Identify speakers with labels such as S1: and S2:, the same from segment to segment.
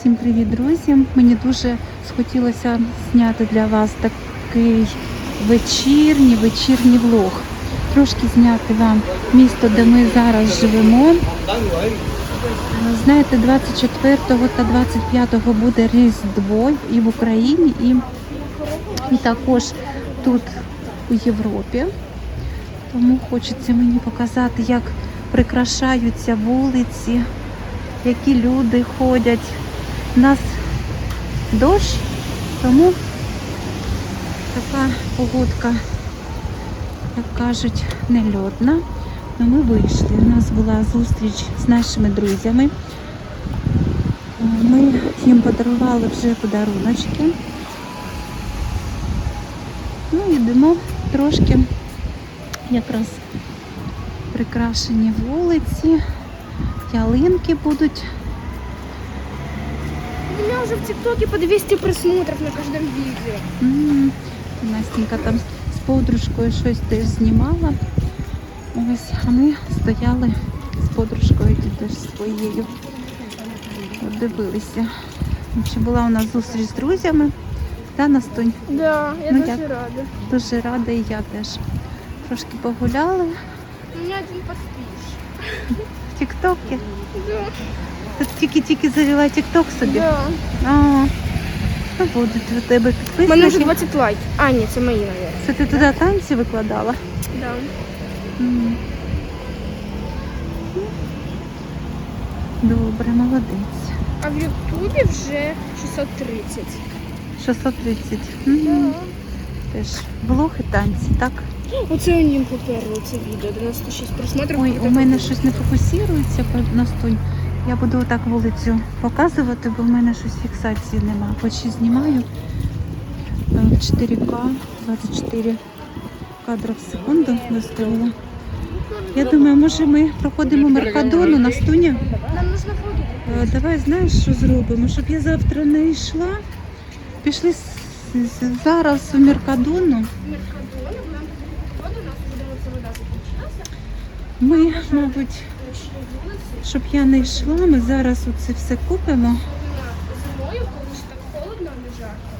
S1: Всім привіт, друзі! Мені дуже схотілося зняти для вас такий вечірній вечірній влог. Трошки зняти вам місто, де ми зараз живемо. Знаєте, 24 та 25 буде Різдво і в Україні, і, і також тут у Європі. Тому хочеться мені показати, як прикрашаються вулиці, які люди ходять. У нас дощ, тому така погодка, як кажуть, нельотна. Ну, ми вийшли. У нас була зустріч з нашими друзями. Ми їм подарували вже подаруночки. Ну, йдемо трошки якраз прикрашені вулиці, ялинки будуть.
S2: У меня уже в ТикТоке по 200 просмотров на каждом видео.
S1: М, Настенька там з подружкою щось теж знімала. Ось, а ми стояли з подружкою теж своєю. Дивилися. Ще була у нас зустріч з друзями. Та Настунь,
S2: Да, я
S1: Ну,
S2: дуже
S1: як?
S2: рада.
S1: дуже рада і я теж. Трошки погуляли
S2: У меня один подписчик.
S1: в Тіктокі.
S2: Да.
S1: Ти тільки-тільки завела Тікток собі.
S2: Да.
S1: А, ну будуть у тебе
S2: У мене вже 20 лайків. А, ні, це мої, мабуть.
S1: Це ти туди танці викладала?
S2: Да.
S1: М. Добре, молодець.
S2: А в Ютубі вже 630.
S1: 630. М, Теж блог і танці, так?
S2: Оце у нім поперло це відео. 96 просмотрів.
S1: Ой, у мене щось не фокусується Настунь. Я буду отак вулицю показувати, бо в мене щось фіксації нема. Хоч і знімаю е, 4К, 24 кадри в секунду виставила. Я думаю, може ми проходимо Меркадону, Настуня?
S2: Нам нужно фото.
S1: Е, Давай знаєш, що зробимо? Щоб я завтра не йшла. Пішли зараз у Меркадону. Ми, мабуть. Щоб я не йшла, ми зараз оце все купимо.
S2: Зимою, коли ж так холодно, а не жарко.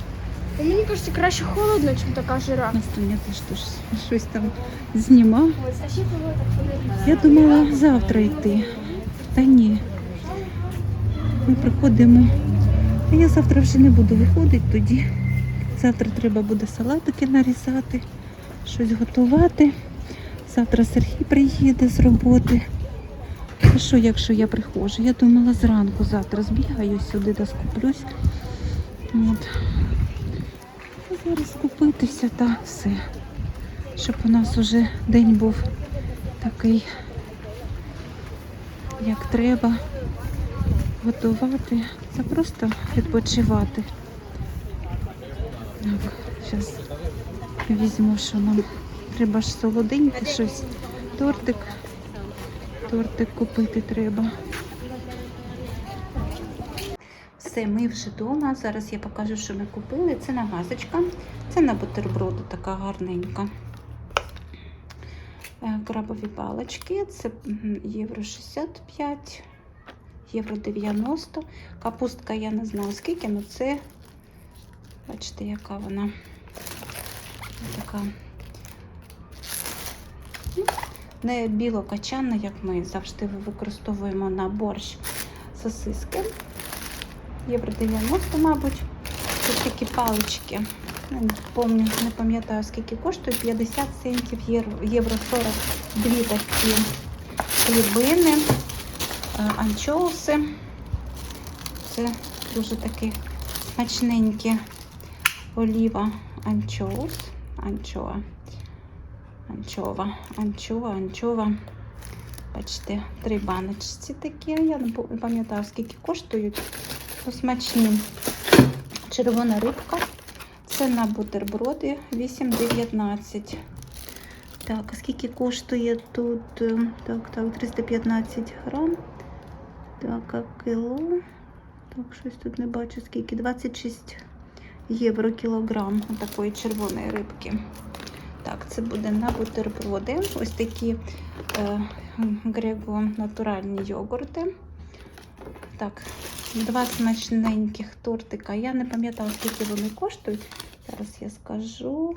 S2: Ну, Мені кажеться, краще холодно, ніж така жара.
S1: Настуня теж теж щось там знімав.
S2: Ось, а ще коли так
S1: Я думала завтра йти. Та ні. Ми приходимо. А я завтра вже не буду виходити тоді. Завтра треба буде салатики нарізати, щось готувати. Завтра Сергій приїде з роботи. А що, якщо я приходжу? Я думала зранку завтра збігаю сюди та скуплюсь. От. А зараз купитися та все. Щоб у нас уже день був такий, як треба. Готувати. Це просто відпочивати. Так, зараз візьму, що нам треба ж солоденьке щось. Тортик. Тортик купити треба. Все, ми вже вдома. Зараз я покажу, що ми купили. Це намазочка. Це на бутерброду така гарненька. Е, Крабові палички. Це євро 65, євро 90. Капустка я не знаю скільки, але це, бачите, яка вона така. Не білокачанна, як ми завжди використовуємо на борщ сосиски. Євро 90, мабуть. Це такі палички. Помню, не пам'ятаю, скільки коштує. 50 центів, євро, євро 40, дві такі хлібини, е, анчоуси. Це дуже такі смачненькі оліва анчоус. Анчоа. Анчова, анчова, анчова. Бачите, три баночці такі. Я не пам'ятаю, скільки коштують. То смачні. Червона рибка. Це на бутерброди 8,19. Так, а скільки коштує тут? Е, Так, так, 315 грам. Так, а кіло. Так, щось тут не бачу, скільки. 26 євро кілограм такої червоної рибки. Так, це буде на бутерброди. Ось такі е, грего натуральні йогурти. Так, Два смачненьких тортика. Я не пам'ятала, скільки вони коштують. Зараз я скажу.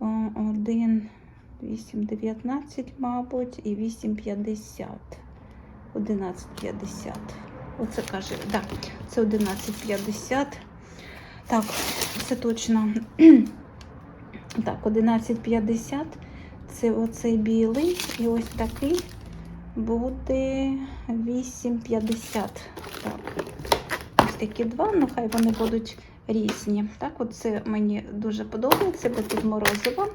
S1: О, Один 8,19, мабуть, і 8,50. 11,50. Оце каже, так, да, це 11,50. Так, це точно. Так, 11,50. Це оцей білий. І ось такий буде 8,50. Так. Ось такі два, ну хай вони будуть різні. Так, от це мені дуже подобається, бо тут морозиво.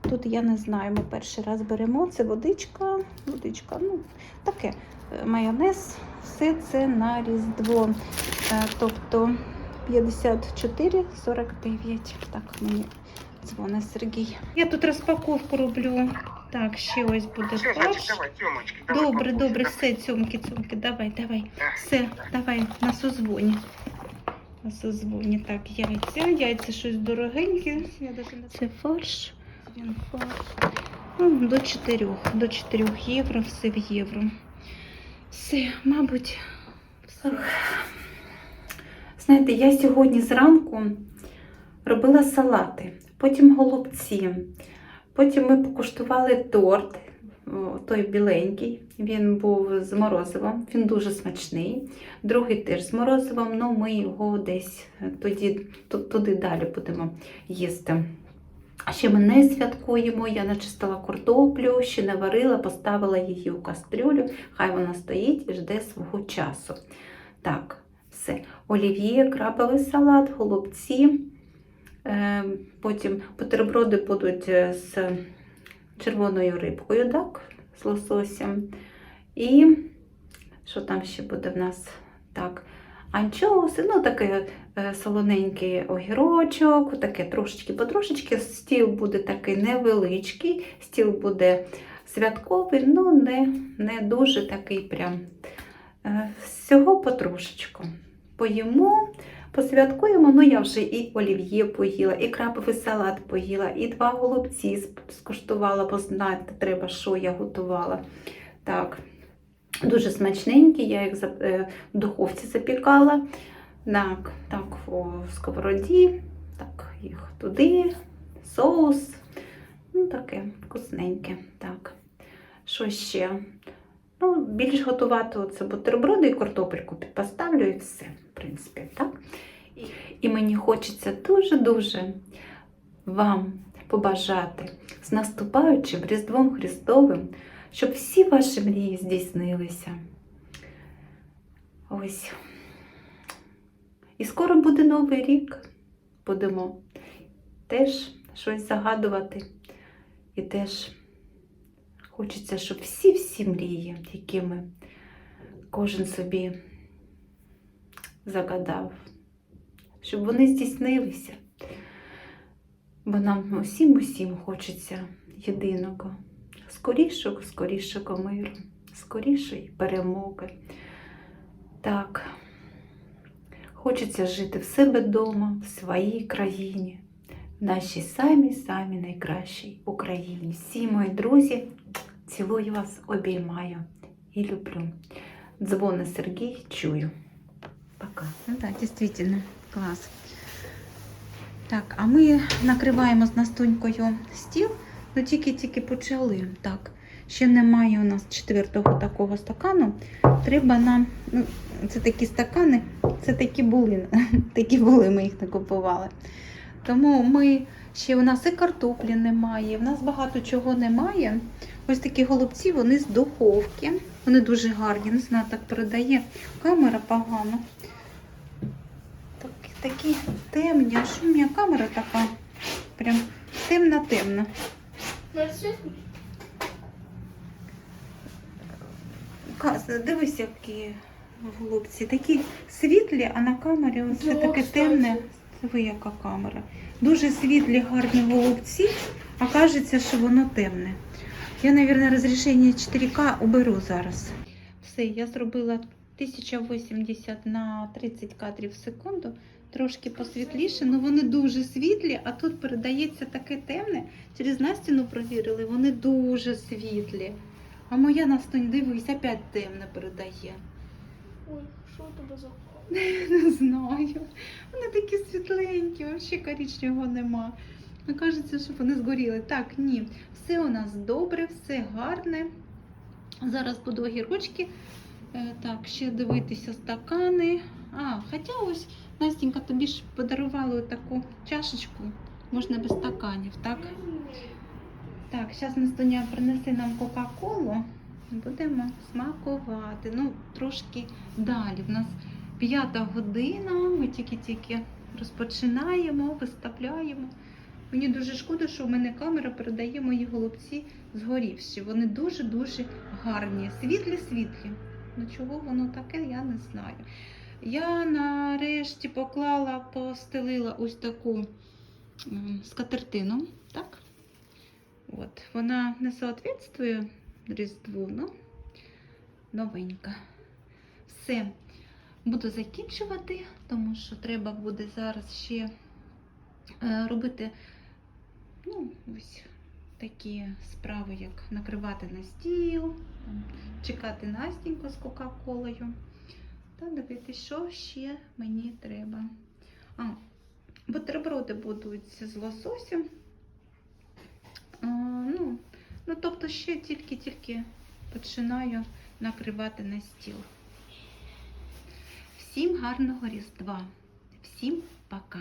S1: Тут я не знаю, ми перший раз беремо. Це водичка, водичка, ну таке, е, майонез, все це на Різдво. Е, Тобто 54,49. Так, мені дзвонить Сергій. Я тут розпаковку роблю. Так, ще ось буде
S3: Все, давай, Тёмочки, давай
S1: Добре,
S3: попробуй,
S1: добре,
S3: давай.
S1: все, цьомки, цьомки, давай, давай.
S3: Да.
S1: Все, давай, на созвоні. На созвоні. Так, яйця, яйця щось дорогеньке. Це фарш. Він фарш. Ну, до 4, до 4 євро, все в євро. Все, мабуть, все. Знаєте, я сьогодні зранку робила салати, потім голубці. Потім ми покуштували торт, той біленький. Він був з морозивом, він дуже смачний. Другий теж з морозивом, але ми його десь тоді, туди далі будемо їсти. Ще ми не святкуємо. Я начистила картоплю, ще не варила, поставила її у кастрюлю. Хай вона стоїть і жде свого часу. Так, все. Олів'є, крабовий салат, голубці. Е, Потім бутерброди будуть е, з червоною рибкою, так, з лососем. І що там ще буде в нас? Так, анчоуси, ну таке е, солоненький огірочок, таке трошечки потрошечки. Стіл буде такий невеличкий, стіл буде святковий, ну не, не дуже такий прям. Всього потрошечку. Поїмо, посвяткуємо. Ну, я вже і олів'є поїла, і крабовий салат поїла, і два голубці скуштувала, бо знаєте, треба, що я готувала. Так, дуже смачненькі, я їх е, в духовці запікала. Так, так, у сковороді, так, їх туди, соус. Ну, таке вкусненьке. Так. Що ще? Ну, більш готувати це бутерброди і картопельку підпоставлю і все, в принципі, так? І, і мені хочеться дуже-дуже вам побажати з наступаючим Різдвом Христовим, щоб всі ваші мрії здійснилися. Ось. І скоро буде Новий рік. Будемо теж щось загадувати. І теж хочеться, щоб всі-всі мрії, які ми кожен собі загадав, щоб вони здійснилися. Бо нам усім усім хочеться єдиного, скорішого, скорішого миру, скорішої перемоги. Так, хочеться жити в себе вдома, в своїй країні, в нашій самій-самій найкращій Україні. Всі мої друзі, цілую вас, обіймаю і люблю. Дзвони Сергій, чую. Пока. Ну так, дійсно, клас. Так, а ми накриваємо з Настунькою стіл, ну тільки-тільки почали. Так, ще немає у нас четвертого такого стакану. Треба нам, ну, це такі стакани, це такі були, такі були, ми їх не купували. Тому ми ще у нас і картоплі немає, в нас багато чого немає. Ось такі голубці, вони з духовки. Вони дуже гарні, не знаю, так передає. Камера погано. Так, такі темні. А що в мене камера така? Прям темна-темна. Дивись, які голубці. Такі світлі, а на камері
S2: Ну,
S1: таке темне. Диви, яка камера. Дуже світлі, гарні голубці, а кажеться, що воно темне. Я, мабуть, розрішення 4К уберу зараз. Все, я зробила 1080 на 30 кадрів в секунду. Трошки посвітліше, але вони дуже світлі, а тут передається таке темне. Через Настіну провірили, вони дуже світлі. А моя Настунь, дивись, опять темне передає.
S2: Ой, що тебе за
S1: Не знаю. Вони такі світленькі, взагалі коричневого нема. Ну, кажеться, що вони згоріли. Так, ні. Все у нас добре, все гарне. Зараз буду огірочки. Е, Так, ще дивитися стакани. А, хоча ось Настенька тобі ж подарувала таку чашечку. Можна без стаканів, так? Так, зараз Настуня принесе нам Кока-Колу. Будемо смакувати. Ну, трошки далі. В нас п'ята година, ми тільки-тільки розпочинаємо, виставляємо. Мені дуже шкода, що в мене камера передає мої голубці згорівші. Вони дуже-дуже гарні, світлі-світлі. Ну чого воно таке, я не знаю. Я нарешті поклала, постелила ось таку скатертину, так? От. Вона не соответствує Різдву, ну, новенька. Все. Буду закінчувати, тому що треба буде зараз ще е, робити ну, ось такі справи, як накривати на стіл, чекати Настіньку з Кока-Колою. Та дивитися, що ще мені треба. А, бутерброди будуть з лососем. А, ну, ну, тобто ще тільки-тільки починаю накривати на стіл. Всім гарного Різдва. Всім пока.